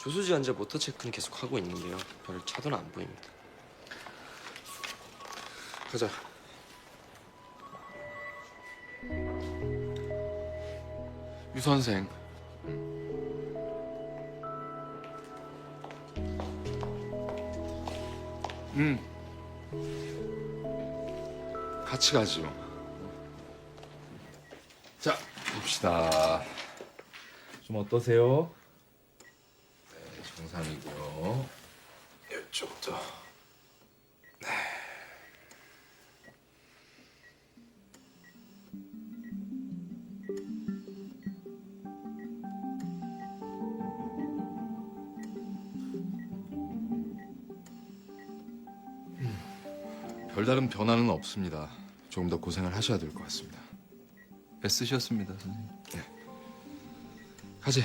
조수지 환자 모터 체크는 계속 하고 있는데요. 별 차도는 안 보입니다. 가자. 유 선생. 음. 같이 가죠. 자, 봅시다. 좀 어떠세요? 네, 정상이고요. 이쪽도. 별다른 변화는 없습니다. 조금 더 고생을 하셔야 될 것 같습니다. 애쓰셨습니다, 선생님. 가지.